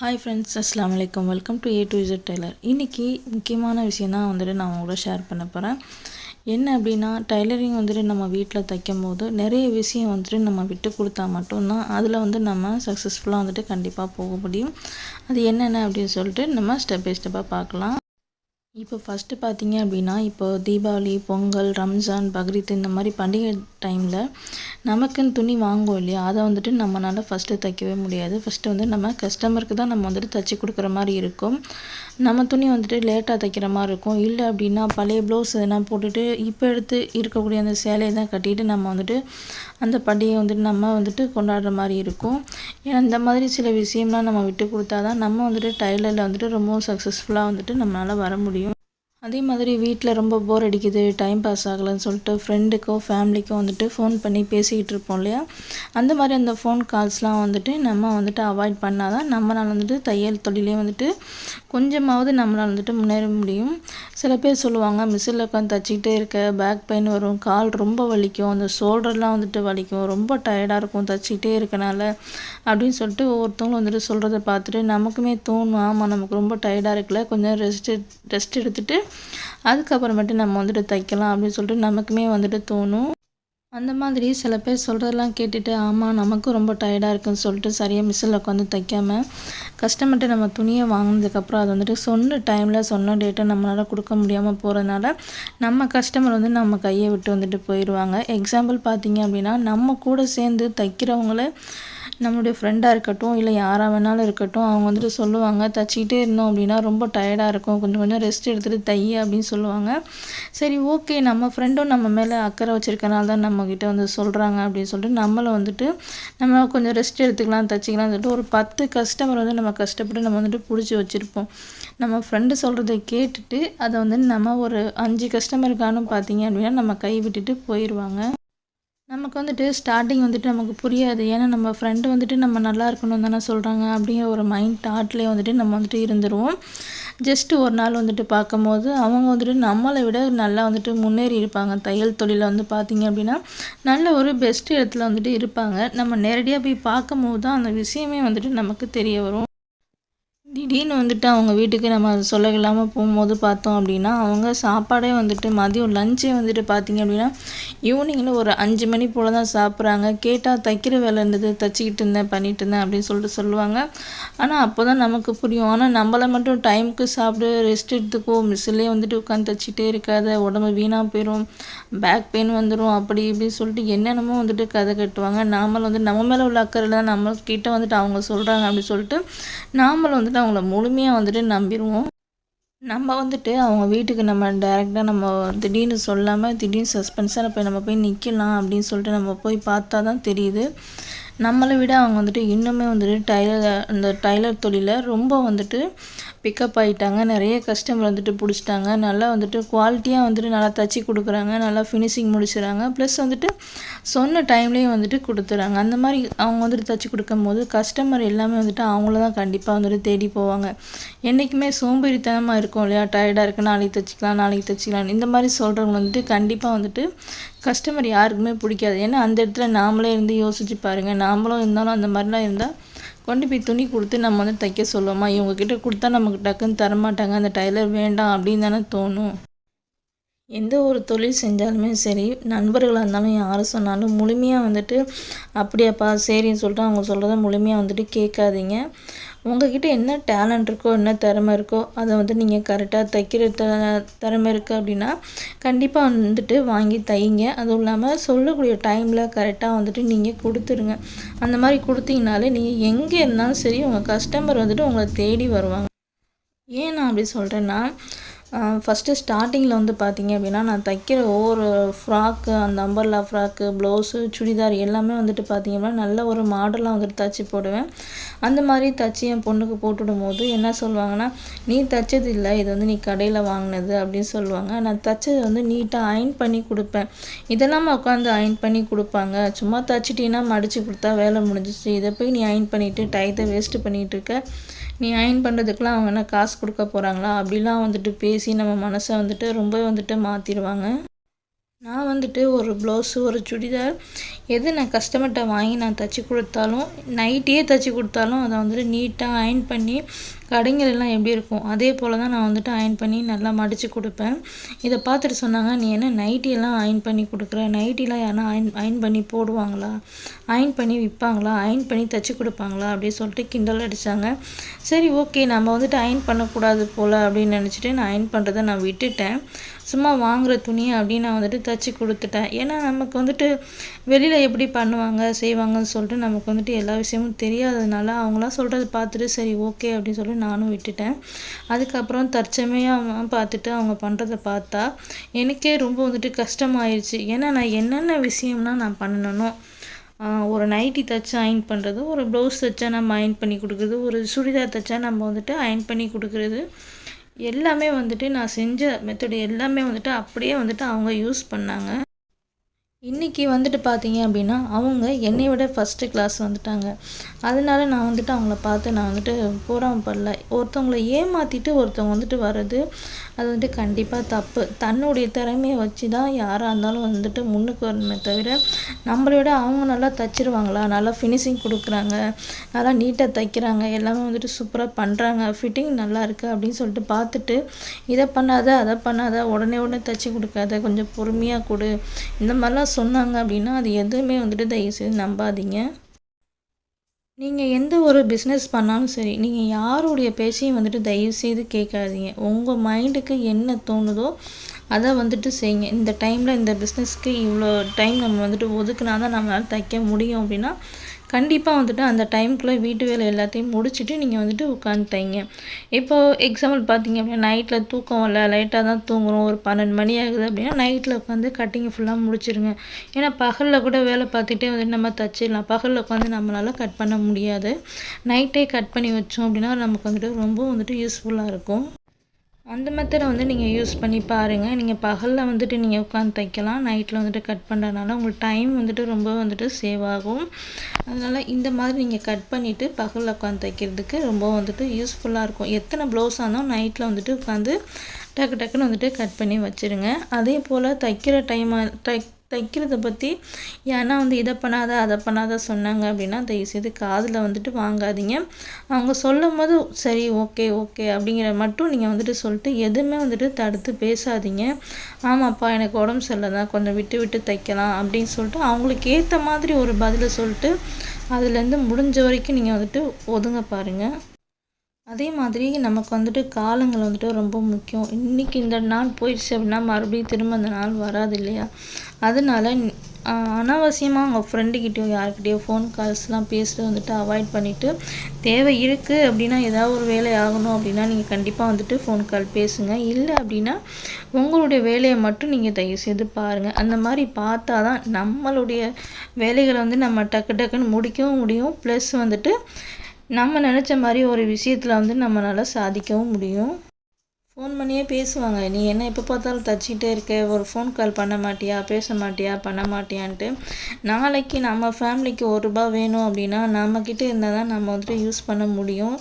Hi friends அஸ்லாம் வலைக்கம் welcome to A to Z tailor இன்றைக்கி முக்கியமான விஷயம் தான் வந்துட்டு நான் உங்களோட ஷேர் பண்ண போகிறேன் என்ன அப்படின்னா டைலரிங் வந்துட்டு நம்ம வீட்டில் தைக்கும் போது நிறைய விஷயம் வந்துட்டு நம்ம விட்டு கொடுத்தா மட்டும்தான் அதில் வந்து நம்ம சக்ஸஸ்ஃபுல்லாக வந்துட்டு கண்டிப்பாக போக முடியும். அது என்னென்ன அப்படின்னு சொல்லிட்டு நம்ம ஸ்டெப் பை ஸ்டெப்பாக பார்க்கலாம். இப்போ ஃபஸ்ட்டு பார்த்தீங்க அப்படின்னா இப்போ தீபாவளி பொங்கல் ரம்ஜான் பக்ரீத் இந்த மாதிரி பண்டிகை டைமில் நமக்குன்னு துணி வாங்குவோம் இல்லையா? அதை வந்துட்டு நம்மளால் ஃபஸ்ட்டு தைக்கவே முடியாது. ஃபஸ்ட்டு வந்து நம்ம கஸ்டமருக்கு தான் நம்ம வந்துட்டு தைச்சி கொடுக்குற மாதிரி இருக்கும். நம்ம துணி வந்துட்டு லேட்டாக தைக்கிற மாதிரி இருக்கும். இல்லை அப்படின்னா பழைய ப்ளவுஸ் எதனா போட்டுட்டு இப்போ எடுத்து இருக்கக்கூடிய அந்த சேலையை தான் கட்டிட்டு நம்ம வந்துட்டு அந்த பண்டிகையை வந்துட்டு நம்ம வந்துட்டு கொண்டாடுற மாதிரி இருக்கும். ஏன்னா இந்த மாதிரி சில விஷயம்லாம் நம்ம விட்டு கொடுத்தா தான் நம்ம வந்துட்டு டைலரில் வந்துட்டு ரொம்பவும் சக்ஸஸ்ஃபுல்லாக வந்துட்டு நம்மளால் வர முடியும். அதே மாதிரி வீட்டில் ரொம்ப போர் அடிக்குது டைம் பாஸ் ஆகலைன்னு சொல்லிட்டு ஃப்ரெண்டுக்கோ ஃபேமிலிக்கோ வந்துட்டு ஃபோன் பண்ணி பேசிக்கிட்டு இருப்போம் இல்லையா? அந்த மாதிரி அந்த ஃபோன் கால்ஸ்லாம் வந்துட்டு நம்ம வந்துட்டு அவாய்ட் பண்ணால் தான் நம்மளால் வந்துட்டு தையல் தொழிலே வந்துட்டு கொஞ்சமாவது நம்மளால் வந்துட்டு முன்னேற முடியும். சில பேர் சொல்லுவாங்க மிஷினில் உட்காந்து தச்சிக்கிட்டே இருக்க பேக் பெயின் வரும் கால் ரொம்ப வலிக்கும் அந்த ஷோல்டர்லாம் வந்துட்டு வலிக்கும் ரொம்ப டயர்டாக இருக்கும் தச்சிக்கிட்டே இருக்கனால அப்படின்னு சொல்லிட்டு ஒவ்வொருத்தவங்களும் வந்துட்டு சொல்கிறத பார்த்துட்டு நமக்குமே தோணும் ஆமாம் நமக்கு ரொம்ப டயர்டாக இருக்குல்ல கொஞ்சம் ரெஸ்ட் ரெஸ்ட் எடுத்துகிட்டு அதுக்கப்புறமேட்டு நம்ம வந்துட்டு தைக்கலாம் அப்படின்னு சொல்லிட்டு நமக்குமே வந்துட்டு தோணும். அந்த மாதிரி சில பேர் சொல்கிறதெல்லாம் கேட்டுட்டு ஆமாம் நமக்கும் ரொம்ப டயர்டாக இருக்குன்னு சொல்லிட்டு சரியாக மிஷினில் உட்காந்து தைக்காமல் கஸ்டமர்கிட்ட நம்ம துணியை வாங்கினதுக்கப்புறம் அது வந்துட்டு சொன்ன டைமில் சொன்ன டேட்டை நம்மளால் கொடுக்க முடியாமல் போகிறதுனால நம்ம கஸ்டமர் வந்து நம்ம கையை விட்டு வந்துட்டு போயிடுவாங்க எக்ஸாம்பிள் பார்த்தீங்க அப்படின்னா நம்ம கூட சேர்ந்து தைக்கிறவங்கள நம்மளுடைய ஃப்ரெண்டாக இருக்கட்டும் இல்லை யாராக வேணாலும் இருக்கட்டும் அவங்க வந்துட்டு சொல்லுவாங்க தச்சிக்கிட்டே இருந்தோம் அப்படின்னா ரொம்ப டயர்டாக இருக்கும். கொஞ்சம் கொஞ்சம் ரெஸ்ட் எடுத்துகிட்டு தைய அப்படின்னு சொல்லுவாங்க. சரி ஓகே நம்ம ஃப்ரெண்டும் நம்ம மேலே அக்கறை வச்சுருக்கனால தான் நம்மக்கிட்ட வந்து சொல்கிறாங்க அப்படின்னு சொல்லிட்டு நம்மளை வந்துட்டு நம்ம கொஞ்சம் ரெஸ்ட் எடுத்துக்கலாம் தச்சிக்கலாம் சொல்லிட்டு ஒரு பத்து கஸ்டமர் வந்து நம்ம கஷ்டப்பட்டு நம்ம வந்துட்டு பிடிச்சி வச்சுருப்போம். நம்ம ஃப்ரெண்டு சொல்கிறத கேட்டுட்டு அதை வந்து நம்ம ஒரு அஞ்சு கஸ்டமருக்கானும் பார்த்தீங்க அப்படின்னா நம்ம கை விட்டுட்டு போயிடுவாங்க நமக்கு வந்துட்டு ஸ்டார்டிங் வந்துட்டு நமக்கு புரியாது. ஏன்னா நம்ம ஃப்ரெண்டு வந்துட்டு நம்ம நல்லா இருக்கணும் தானே சொல்கிறாங்க அப்படிங்கிற ஒரு மைண்ட் தாட்லேயே வந்துட்டு நம்ம வந்துட்டு இருந்துருவோம். ஜஸ்ட்டு ஒரு நாள் வந்துட்டு பார்க்கும்போது அவங்க வந்துட்டு நம்மளை விட நல்லா வந்துட்டு முன்னேறி இருப்பாங்க. தையல் தொழிலில் வந்து பார்த்திங்க அப்படின்னா நல்ல ஒரு பெஸ்ட் இடத்துல வந்துட்டு இருப்பாங்க. நம்ம நேரடியாக போய் பார்க்கும்போது தான் அந்த விஷயமே வந்துட்டு நமக்கு தெரிய வரும். திடீர்னு வந்துட்டு அவங்க வீட்டுக்கு நம்ம சொல்ல இல்லாமல் போகும்போது பார்த்தோம் அப்படின்னா அவங்க சாப்பாடே வந்துட்டு மதியம் லஞ்சே வந்துட்டு பார்த்திங்க அப்படின்னா ஈவினிங்கில் ஒரு அஞ்சு மணி போல் தான் சாப்பிட்றாங்க. கேட்டால் தைக்கிற வேலை இருந்தது தைச்சிக்கிட்டு இருந்தேன் பண்ணிகிட்டு இருந்தேன் அப்படின்னு சொல்லிட்டு சொல்லுவாங்க. ஆனால் அப்போ தான் நமக்கு புரியும். ஆனால் நம்மளை மட்டும் டைமுக்கு சாப்பிடு ரெஸ்ட் எடுத்துக்கோ மிஸ்ஸிலே வந்துட்டு உட்காந்து தைச்சிட்டே இருக்காத உடம்பு வீணாக போயிடும் பேக் பெயின் வந்துடும் அப்படி இப்படின்னு சொல்லிட்டு என்னென்னமோ வந்துட்டு கதை கட்டுவாங்க. நாமளும் வந்து நம்ம மேலே உள்ள அக்கறையில் தான் நம்ம வந்துட்டு அவங்க சொல்கிறாங்க அப்படின்னு சொல்லிட்டு நாமளும் வந்துட்டு அவங்கள முழுமையாக வந்துட்டு நம்பிடுவோம். நம்ம வந்துட்டு அவங்க வீட்டுக்கு நம்ம டேரெக்டாக நம்ம திடீர்னு சொல்லாமல் திடீர்னு சஸ்பென்ஸாக போய் நம்ம போய் நிற்கலாம் அப்படின்னு சொல்லிட்டு நம்ம போய் பார்த்தா தான் தெரியுது. நம்மளை விட அவங்க வந்துட்டு இன்னுமே வந்துட்டு டைலர் அந்த டைலர் தொழிலை ரொம்ப வந்துட்டு பிக்கப் ஆகிட்டாங்க நிறைய கஸ்டமர் வந்துட்டு பிடிச்சிட்டாங்க. நல்லா வந்துட்டு குவாலிட்டியாக வந்துட்டு நல்லா தச்சு கொடுக்குறாங்க. நல்லா ஃபினிஷிங் முடிச்சுறாங்க. ப்ளஸ் வந்துட்டு சொன்ன டைம்லேயும் வந்துட்டு கொடுத்துறாங்க. அந்த மாதிரி அவங்க வந்துட்டு தச்சு கொடுக்கும்போது கஸ்டமர் எல்லாமே வந்துட்டு அவங்கள தான் கண்டிப்பாக வந்துட்டு தேடி போவாங்க. என்றைக்குமே சோம்பேறித்தனமாக இருக்கும் இல்லையா? டயர்டாக இருக்குது நாளைக்கு தைச்சிக்கலாம் நாளைக்கு தைச்சிக்கலாம் இந்த மாதிரி சொல்கிறவங்க வந்துட்டு கண்டிப்பாக வந்துட்டு கஸ்டமர் யாருக்குமே பிடிக்காது. ஏன்னா அந்த இடத்துல நாமளே இருந்து யோசிச்சு பாருங்கள் நாமளும் இருந்தாலும் அந்த மாதிரிலாம் இருந்தால் கொண்டு போய் துணி கொடுத்து நம்ம வந்து தைக்க சொல்லுவோமா? இவங்கக்கிட்ட கொடுத்தா நமக்கு டக்குன்னு தரமாட்டாங்க. அந்த டைலர் வேண்டாம் அப்படின்னு தானே தோணும். எந்த ஒரு தொழில் செஞ்சாலுமே சரி நண்பர்களாக இருந்தாலும் யார் சொன்னாலும் முழுமையாக வந்துட்டு அப்படியாப்பா சரின்னு சொல்லிட்டு அவங்க சொல்கிறத முழுமையாக வந்துட்டு கேட்காதீங்க. உங்ககிட்ட என்ன டேலண்ட் இருக்கோ என்ன திறமை இருக்கோ அதை வந்து நீங்கள் கரெக்டாக தைக்கிற த திறமை இருக்குது அப்படின்னா கண்டிப்பாக வந்துட்டு வாங்கி தைங்க. அதுவும் இல்லாமல் சொல்லக்கூடிய டைமில் கரெக்டாக வந்துட்டு நீங்கள் கொடுத்துருங்க. அந்த மாதிரி கொடுத்தீங்கனாலே நீங்கள் எங்கே இருந்தாலும் சரி உங்கள் கஸ்டமர் வந்துட்டு உங்களை தேடி வருவாங்க. ஏன் நான் அப்படி சொல்கிறேன்னா ஃபஸ்ட்டு ஸ்டார்டிங்கில் வந்து பார்த்திங்க அப்படின்னா நான் தைக்கிற ஒவ்வொரு ஃப்ராக்கு அந்த அம்பர்லா ஃப்ராக்கு ப்ளவுஸு சுடிதார் எல்லாமே வந்துட்டு பார்த்திங்க அப்படின்னா நல்ல ஒரு மாடலாக வந்துட்டு தைச்சி போடுவேன். அந்த மாதிரி தைச்சி என் பொண்ணுக்கு போட்டுவிடும் போது என்ன சொல்லுவாங்கன்னா நீ தைச்சது இல்லை இது வந்து நீ கடையில் வாங்கினது அப்படின்னு சொல்லுவாங்க. நான் தைச்சது வந்து நீட்டாக அயன் பண்ணி கொடுப்பேன். இதெல்லாம் உட்காந்து அயன் பண்ணி கொடுப்பாங்க. சும்மா தைச்சிட்டின்னா மடித்து கொடுத்தா வேலை முடிஞ்சிச்சு இதை போய் நீ அயன் பண்ணிவிட்டு டயத்தை வேஸ்ட்டு பண்ணிகிட்டு இருக்க. நீ அயன் பண்ணுறதுக்கெலாம் அவங்க என்ன காசு கொடுக்க போகிறாங்களா அப்படிலாம் வந்துட்டு பேசி நம்ம மனசை வந்துட்டு ரொம்ப வந்துட்டு மாற்றிடுவாங்க நான் வந்துட்டு ஒரு ப்ளவுஸு ஒரு சுடிதார் எது நான் கஸ்டமர்கிட்ட வாங்கி நான் தைச்சி கொடுத்தாலும் நைட்டியே தைச்சி கொடுத்தாலும் அதை வந்துட்டு நீட்டாக அயன் பண்ணி கடைங்களெல்லாம் எப்படி இருக்கும் அதே போல் தான் நான் வந்துட்டு அயன் பண்ணி நல்லா மடித்து கொடுப்பேன். இதை பார்த்துட்டு சொன்னாங்க நீ என்ன நைட்டியெல்லாம் அயன் பண்ணி கொடுக்குற? நைட்டிலாம் யாருனா அயன் அயன் பண்ணி போடுவாங்களா? அயன் பண்ணி விற்பாங்களா? அயன் பண்ணி தைச்சி கொடுப்பாங்களா? அப்படின்னு சொல்லிட்டு கிண்டல் அடித்தாங்க சரி ஓகே நம்ம வந்துட்டு அயன் பண்ணக்கூடாது போல் அப்படின்னு நினச்சிட்டு நான் அயன் பண்ணுறதை நான் விட்டுட்டேன். சும்மா வாங்குகிற துணியை அப்படின்னு நான் வந்துட்டு தைச்சி கொடுத்துட்டேன். ஏன்னா நமக்கு வந்துட்டு வெளியில் எப்படி பண்ணுவாங்க செய்வாங்கன்னு சொல்லிட்டு நமக்கு வந்துட்டு எல்லா விஷயமும் தெரியாததுனால அவங்களாம் சொல்கிறத பார்த்துட்டு சரி ஓகே அப்படின்னு சொல்லி நானும் விட்டுட்டேன். அதுக்கப்புறம் தற்சமையாக பார்த்துட்டு அவங்க பண்ணுறத பார்த்தா எனக்கே ரொம்ப வந்துட்டு கஷ்டமாயிருச்சு. ஏன்னா நான் என்னென்ன விஷயம்னா நான் பண்ணணும் ஒரு நைட்டி தைச்சி அயன் பண்ணுறது ஒரு ப்ளவுஸ் தைச்சா நம்ம அயன் பண்ணி கொடுக்குறது ஒரு சுடிதார் தைச்சா நம்ம வந்துட்டு அயன் பண்ணி கொடுக்குறது எல்லாமே வந்துட்டு நான் செஞ்ச மெத்தடு எல்லாமே வந்துட்டு அப்படியே வந்துட்டு அவங்க யூஸ் பண்ணாங்க. இன்றைக்கி வந்துட்டு பார்த்தீங்க அப்படின்னா அவங்க என்னை விட ஃபஸ்ட்டு கிளாஸ் வந்துட்டாங்க. அதனால நான் வந்துட்டு அவங்கள பார்த்து நான் வந்துட்டு போராமப்படல ஒருத்தவங்கள ஏமாற்றிட்டு ஒருத்தவங்க வந்துட்டு வர்றது அது வந்துட்டு கண்டிப்பாக தப்பு. தன்னுடைய திறமையை வச்சு தான் யாராக இருந்தாலும் வந்துட்டு முன்னுக்கு வரணுமே தவிர நம்மளை விட அவங்க நல்லா தைச்சிருவாங்களா? நல்லா ஃபினிஷிங் கொடுக்குறாங்க. நல்லா நீட்டாக தைக்கிறாங்க. எல்லாமே வந்துட்டு சூப்பராக பண்ணுறாங்க ஃபிட்டிங் நல்லா இருக்குது அப்படின்னு சொல்லிட்டு பார்த்துட்டு இதை பண்ணாத அதை பண்ணாத உடனே உடனே தைச்சி கொடுக்காத கொஞ்சம் பொறுமையாக கொடு. இந்த மாதிரிலாம் சொன்னாங்க அப்படின்னா அது எதுவுமே வந்துட்டு தயவுசெய்து நம்பாதீங்க. நீங்கள் எந்த ஒரு பிஸ்னஸ் பண்ணாலும் சரி நீங்கள் யாருடைய பேச்சையும் வந்துட்டு தயவுசெய்து கேட்காதீங்க. உங்கள் மைண்டுக்கு என்ன தோணுதோ அதை வந்துட்டு செய்யுங்க. இந்த டைமில் இந்த பிஸ்னஸ்க்கு இவ்வளோ டைம் நம்ம வந்துட்டு ஒதுக்குனா தான் நம்மளால் தைக்க முடியும் அப்படின்னா கண்டிப்பாக வந்துட்டு அந்த டைமுக்குள்ளே வீட்டு வேலை எல்லாத்தையும் முடிச்சுட்டு நீங்கள் வந்துட்டு உட்காந்து தைங்க இப்போது எக்ஸாம்பிள் பார்த்தீங்க அப்படின்னா நைட்டில் தூக்கம் இல்லை லைட்டாக தான் தூங்குறோம் ஒரு பன்னெண்டு மணி ஆகுது அப்படின்னா நைட்டில் உட்காந்து கட்டிங் ஃபுல்லாக முடிச்சிருங்க. ஏன்னா பகலில் கூட வேலை பார்த்துட்டே வந்துட்டு நம்ம தச்சிடலாம். பகலில் உட்காந்து நம்மளால் கட் பண்ண முடியாது. நைட்டே கட் பண்ணி வச்சோம் அப்படின்னா நமக்கு வந்துட்டு ரொம்ப வந்துட்டு யூஸ்ஃபுல்லாக இருக்கும். அந்த மெத்தடை வந்து நீங்கள் யூஸ் பண்ணி பாருங்கள் நீங்கள் பகலில் வந்துட்டு நீங்கள் உட்காந்து தைக்கலாம். நைட்டில் வந்துட்டு கட் பண்ணுறதுனால உங்களுக்கு டைம் வந்துட்டு ரொம்ப வந்துட்டு சேவ் ஆகும். அதனால் இந்த மாதிரி நீங்கள் கட் பண்ணிவிட்டு பகலில் உட்காந்து தைக்கிறதுக்கு ரொம்ப வந்துட்டு யூஸ்ஃபுல்லாக இருக்கும். எத்தனை ப்ளவுஸாக இருந்தாலும் நைட்டில் வந்துட்டு உட்காந்து டக்கு டக்குன்னு வந்துட்டு கட் பண்ணி வச்சுருங்க. அதே போல் தைக்கிற டைமாக தை தைக்கிறத பற்றி ஏன்னா வந்து இதை பண்ணாத அதை பண்ணாத சொன்னாங்க அப்படின்னா தயவுசெய்து காதில் வந்துட்டு வாங்காதீங்க. அவங்க சொல்லும் போது சரி ஓகே ஓகே அப்படிங்கிற மட்டும் நீங்கள் வந்துட்டு சொல்லிட்டு எதுவுமே வந்துட்டு தடுத்து பேசாதீங்க. ஆமாப்பா எனக்கு உடம்பு சரியில்லை தான் கொஞ்சம் விட்டு விட்டு தைக்கலாம் அப்படின்னு சொல்லிட்டு அவங்களுக்கு ஏற்ற மாதிரி ஒரு பதிலை சொல்லிட்டு அதுலேருந்து முடிஞ்ச வரைக்கும் நீங்கள் வந்துட்டு ஒதுங்க பாருங்கள் அதே மாதிரி நமக்கு வந்துட்டு காலங்கள் வந்துட்டு ரொம்ப முக்கியம். இன்றைக்கி இந்த நாள் போயிடுச்சு அப்படின்னா மறுபடியும் திரும்ப அந்த நாள் வராது இல்லையா? அதனால அனாவசியமாக அவங்க ஃப்ரெண்டுக்கிட்டேயோ யாருக்கிட்டேயோ ஃபோன் கால்ஸ்லாம் பேசுகிறது வந்துட்டு அவாய்ட் பண்ணிவிட்டு தேவை இருக்குது அப்படின்னா ஏதாவது ஒரு வேலை ஆகணும் அப்படின்னா நீங்கள் கண்டிப்பாக வந்துட்டு ஃபோன் கால் பேசுங்க. இல்லை அப்படின்னா உங்களுடைய வேலையை மட்டும் நீங்கள் தயவு செய்து பாருங்கள் அந்த மாதிரி பார்த்தா தான் நம்மளுடைய வேலைகளை வந்து நம்ம டக்கு டக்குன்னு முடிக்கவும் முடியும். ப்ளஸ் வந்துட்டு நம்ம நினச்ச மாதிரி ஒரு விஷயத்தில் வந்து நம்மளால் சாதிக்கவும் முடியும். ஃபோன் பண்ணியே பேசுவாங்க. நீ என்ன எப்போ பார்த்தாலும் தச்சிக்கிட்டே இருக்க? ஒரு ஃபோன் கால் பண்ண மாட்டியா? பேச மாட்டியா? பண்ண மாட்டியான்ட்டு. நாளைக்கு நம்ம ஃபேமிலிக்கு ஒரு ரூபா வேணும் அப்படின்னா நம்மக்கிட்ட இருந்தால் தான் நம்ம வந்துட்டு யூஸ் பண்ண முடியும்.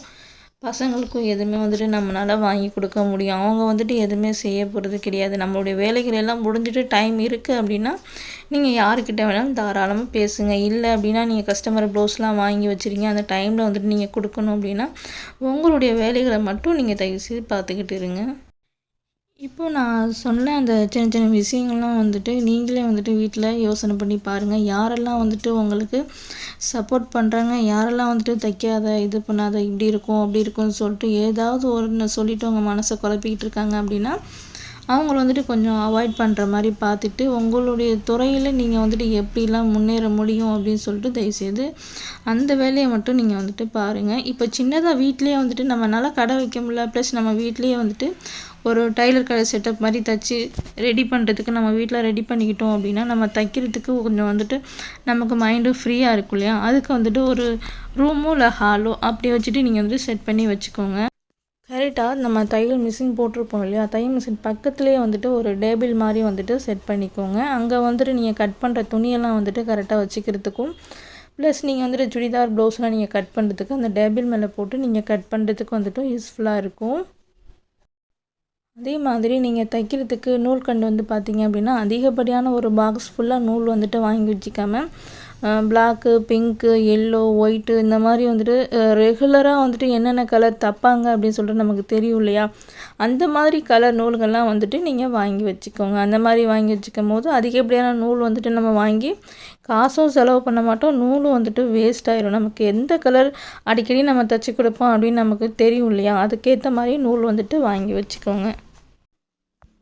பசங்களுக்கும் எதுவுமே வந்துட்டு நம்மளால் வாங்கி கொடுக்க முடியும். அவங்க வந்துட்டு எதுவுமே செய்ய போகிறது கிடையாது. நம்மளுடைய வேலைகள் எல்லாம் முடிஞ்சிட்டு டைம் இருக்குது அப்படின்னா நீங்கள் யாருக்கிட்ட வேணாலும் தாராளமாக பேசுங்க. இல்லை அப்படின்னா நீங்கள் கஸ்டமர் ப்ளவுஸ்லாம் வாங்கி வச்சுருங்க அந்த டைமில் வந்துட்டு நீங்கள் கொடுக்கணும் அப்படின்னா உங்களுடைய வேலைகளை மட்டும் நீங்கள் தயவுசெய்து பார்த்துக்கிட்டு இருங்க. இப்போ நான் சொன்ன அந்த சின்ன சின்ன விஷயங்கள்லாம் வந்துட்டு நீங்களே வந்துட்டு வீட்டில் யோசனை பண்ணி பாருங்கள் யாரெல்லாம் வந்துட்டு உங்களுக்கு சப்போர்ட் பண்ணுறாங்க யாரெல்லாம் வந்துட்டு தைக்காத இது பண்ணாத இப்படி இருக்கும் அப்படி இருக்கும்னு சொல்லிட்டு ஏதாவது ஒன்று சொல்லிவிட்டு உங்கள் மனசை குழப்பிக்கிட்டு இருக்காங்க அப்படின்னா அவங்கள வந்துட்டு கொஞ்சம் அவாய்ட் பண்ணுற மாதிரி பார்த்துட்டு உங்களுடைய துறையில் நீங்கள் வந்துட்டு எப்படிலாம் முன்னேற முடியும் அப்படின்னு சொல்லிட்டு தயவுசெய்து அந்த வேலையை மட்டும் நீங்கள் வந்துட்டு பாருங்கள் இப்போ சின்னதாக வீட்லேயே வந்துட்டு நம்மளால் கடை வைக்க முடியல ப்ளஸ் நம்ம வீட்லேயே வந்துட்டு ஒரு டைலர் கடை செட்டப் மாதிரி தைச்சி ரெடி பண்ணுறதுக்கு நம்ம வீட்டில் ரெடி பண்ணிக்கிட்டோம் அப்படின்னா நம்ம தைக்கிறதுக்கு கொஞ்சம் வந்துட்டு நமக்கு மைண்டும் ஃப்ரீயாக இருக்கும் இல்லையா? அதுக்கு வந்துட்டு ஒரு ரூமோ இல்லை ஹாலோ அப்படி வச்சுட்டு நீங்கள் வந்து செட் பண்ணி வச்சுக்கோங்க. கரெக்டாக நம்ம தையல் மிஷின் போட்டிருப்போம் இல்லையா? தையல் மிஷின் பக்கத்துலேயே வந்துட்டு ஒரு டேபிள் மாதிரி வந்துட்டு செட் பண்ணிக்கோங்க. அங்கே வந்துட்டு நீங்கள் கட் பண்ணுற துணியெல்லாம் வந்துட்டு கரெக்டாக வச்சுக்கிறதுக்கும் ப்ளஸ் நீங்கள் வந்துட்டு சுடிதார் ப்ளவுஸ்லாம் நீங்கள் கட் பண்ணுறதுக்கு அந்த டேபிள் மேலே போட்டு நீங்கள் கட் பண்ணுறதுக்கு வந்துட்டு யூஸ்ஃபுல்லாக இருக்கும். அதே மாதிரி நீங்கள் தைக்கிறதுக்கு நூல் கண்டு வந்து பார்த்தீங்க அப்படின்னா அதிகப்படியான ஒரு பாக்ஸ் ஃபுல்லாக நூல் வந்துட்டு வாங்கி வச்சுக்காம பிளாக்கு பிங்க்கு எல்லோ ஒயிட்டு இந்த மாதிரி வந்துட்டு ரெகுலராக வந்துட்டு என்னென்ன கலர் தப்பாங்க அப்படின்னு சொல்லிட்டு நமக்கு தெரியும் இல்லையா? அந்த மாதிரி கலர் நூல்கள்லாம் வந்துட்டு நீங்கள் வாங்கி வச்சுக்கோங்க. அந்த மாதிரி வாங்கி வச்சுக்கும் போது அதிகப்படியான நூல் வந்துட்டு நம்ம வாங்கி காசும் செலவு பண்ண மாட்டோம். நூலும் வந்துட்டு வேஸ்ட் ஆயிரும். நமக்கு எந்த கலர் அடிக்கடி நம்ம தைச்சி கொடுப்போம் அப்படின்னு நமக்கு தெரியும் இல்லையா? அதுக்கேற்ற மாதிரி நூல் வந்துட்டு வாங்கி வச்சுக்கோங்க.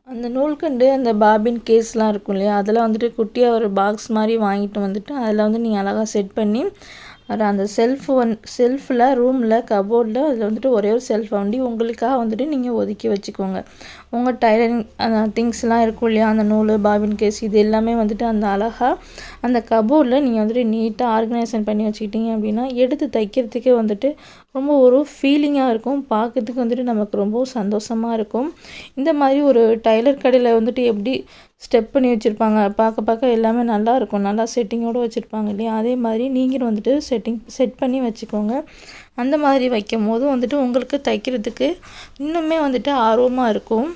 அந்த நூல்கண்டு அந்த பாபின் கேஸ்லாம் இருக்கும் இல்லையா? அதெல்லாம் வந்துட்டு குட்டியாக ஒரு பாக்ஸ் மாதிரி வாங்கிட்டு வந்துட்டு அதில் வந்து நீங்கள் அழகாக செட் பண்ணி அதில் அந்த செல்ஃப் ஒன் செல்ஃபில் ரூமில் கபோர்டில் அதில் வந்துட்டு ஒரே ஒரு செல்ஃப் வண்டி உங்களுக்காக வந்துட்டு நீங்கள் ஒதுக்கி வச்சுக்கோங்க. உங்கள் டைலரிங் அந்த திங்ஸ்லாம் இருக்கும் இல்லையா? அந்த நூல் பாபின் கேஸ் இது எல்லாமே வந்துட்டு அந்த அழகாக அந்த கபோர்டில் நீங்கள் வந்துட்டு நீட்டாக ஆர்கனைசேஷன் பண்ணி வச்சுக்கிட்டீங்க அப்படின்னா எடுத்து தைக்கிறதுக்கே வந்துட்டு ரொம்ப ஒரு ஃபீலிங்காக இருக்கும். பார்க்கறதுக்கு வந்துட்டு நமக்கு ரொம்ப சந்தோஷமாக இருக்கும். இந்த மாதிரி ஒரு டைலர் கடையில் வந்துட்டு எப்படி ஸ்டெப் பண்ணி வச்சுருப்பாங்க? பார்க்க பார்க்க எல்லாமே நல்லா இருக்கும். நல்லா செட்டிங்கோடு வச்சுருப்பாங்க இல்லையா? அதே மாதிரி நீங்களும் வந்துட்டு செட்டிங் செட் பண்ணி வச்சுக்கோங்க. அந்த மாதிரி வைக்கும் போது வந்துட்டு உங்களுக்கு தைக்கிறதுக்கு இன்னுமே வந்துட்டு ஆர்வமாக இருக்கும்.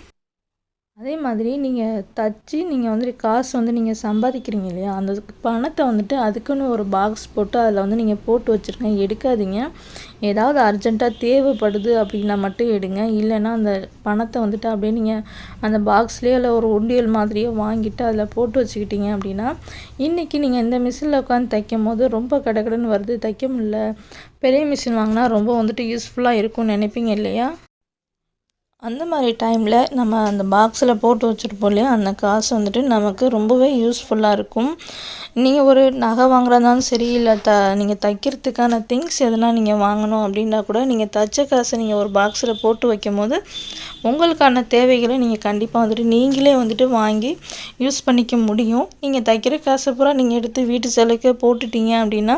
அதே மாதிரி நீங்கள் தச்சு நீங்கள் வந்துட்டு காசு வந்து நீங்கள் சம்பாதிக்கிறீங்க இல்லையா? அந்த பணத்தை வந்துட்டு அதுக்குன்னு ஒரு பாக்ஸ் போட்டு அதில் வந்து நீங்கள் போட்டு வச்சுருக்கேன் எடுக்காதீங்க. ஏதாவது அர்ஜெண்ட்டாக தேவைப்படுது அப்படின்னா மட்டும் எடுங்க. இல்லைன்னா அந்த பணத்தை வந்துட்டு அப்படியே நீங்கள் அந்த பாக்ஸ்லேயே இல்லை ஒரு உண்டியல் மாதிரியோ வாங்கிட்டு அதில் போட்டு வச்சுக்கிட்டீங்க அப்படின்னா இன்றைக்கி நீங்கள் இந்த மிஷினில் உட்காந்து தைக்கும் போது ரொம்ப கடகடன்னு வருது. தைக்க முடியல. பெரிய மிஷின் வாங்கினா ரொம்ப வந்துட்டு யூஸ்ஃபுல்லாக இருக்கும்னு நினைப்பீங்க இல்லையா? அந்த மாதிரி டைமில் நம்ம அந்த பாக்ஸில் போட்டு வச்சுருப்போம் இல்லையா? அந்த காசு வந்துட்டு நமக்கு ரொம்பவே யூஸ்ஃபுல்லாக இருக்கும். நீங்கள் ஒரு நகை வாங்குறதாலும் சரி இல்லை த நீங்கள் தைக்கிறதுக்கான திங்ஸ் எதனா நீங்கள் வாங்கணும் அப்படின்னா கூட நீங்கள் தைச்ச காசை நீங்கள் ஒரு பாக்ஸில் போட்டு வைக்கும் போது உங்களுக்கான தேவைகளை நீங்கள் கண்டிப்பாக வந்துட்டு நீங்களே வந்துட்டு வாங்கி யூஸ் பண்ணிக்க முடியும். நீங்கள் தைக்கிற காசை பூரா நீங்கள் எடுத்து வீட்டு செலவுக்கு போட்டுட்டீங்க அப்படின்னா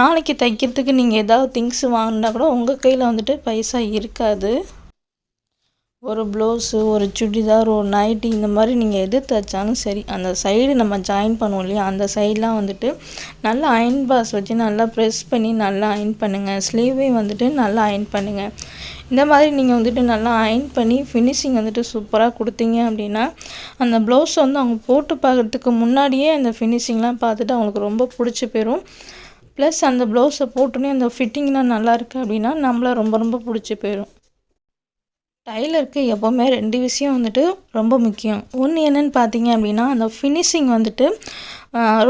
நாளைக்கு தைக்கிறதுக்கு நீங்கள் ஏதாவது திங்ஸ் வாங்கினா கூட உங்கள் கையில் வந்துட்டு பைசா இருக்காது. ஒரு ப்ளவுஸு ஒரு சுடிதார் ஒரு நைட்டி இந்த மாதிரி நீங்கள் எது தைச்சாலும் சரி அந்த சைடு நம்ம ஜாயின் பண்ணுவோம் இல்லையா அந்த சைடெலாம் வந்துட்டு நல்லா அயன் பாஸ் வச்சு நல்லா ப்ரெஸ் பண்ணி நல்லா அயன் பண்ணுங்கள் ஸ்லீவே வந்துட்டு நல்லா அயன் பண்ணுங்கள் இந்த மாதிரி நீங்கள் வந்துட்டு நல்லா அயன் பண்ணி ஃபினிஷிங் வந்துட்டு சூப்பராக கொடுத்தீங்க அப்படின்னா அந்த ப்ளவுஸ் வந்து அவங்க போட்டு பார்க்குறதுக்கு முன்னாடியே அந்த ஃபினிஷிங்லாம் பார்த்துட்டு அவங்களுக்கு ரொம்ப பிடிச்சி போயிடும் ப்ளஸ் அந்த ப்ளவுஸை போட்டோன்னே அந்த ஃபிட்டிங்லாம் நல்லா இருக்குது அப்படின்னா நம்மளை ரொம்ப ரொம்ப பிடிச்சி போயிடும் டைலருக்கு எப்போவுமே ரெண்டு விஷயம் வந்துட்டு ரொம்ப முக்கியம். ஒன்று என்னென்னு பார்த்தீங்க அப்படின்னா அந்த ஃபினிஷிங் வந்துட்டு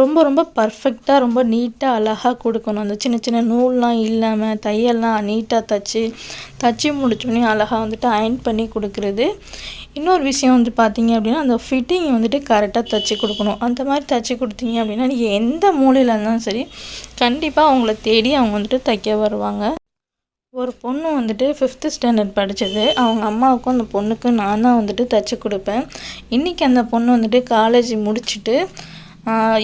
ரொம்ப ரொம்ப பர்ஃபெக்டாக ரொம்ப நீட்டாக அழகாக கொடுக்கணும். அந்த சின்ன சின்ன நூல்லாம் இல்லாமல் தையல்லாம் நீட்டாக தைச்சி தைச்சி முடிச்சோடனே அழகாக வந்துட்டு அயன் பண்ணி கொடுக்குறது. இன்னொரு விஷயம் வந்து பார்த்தீங்க அப்படின்னா அந்த ஃபிட்டிங் வந்துட்டு கரெக்டாக தைச்சி கொடுக்கணும். அந்த மாதிரி தைச்சி கொடுத்தீங்க அப்படின்னா நீங்கள் எந்த மூலையில் இருந்தாலும் சரி கண்டிப்பாக அவங்கள தேடி அவங்க வந்துட்டு தைக்க வருவாங்க. ஒரு பொண்ணு வந்துட்டு ஃபிஃப்த்து ஸ்டாண்டர்ட் படித்தது அவங்க அம்மாவுக்கும் அந்த பொண்ணுக்கும் நான் தான் வந்துட்டு தைச்சி கொடுப்பேன். இன்றைக்கி அந்த பொண்ணு வந்துட்டு காலேஜ் முடிச்சுட்டு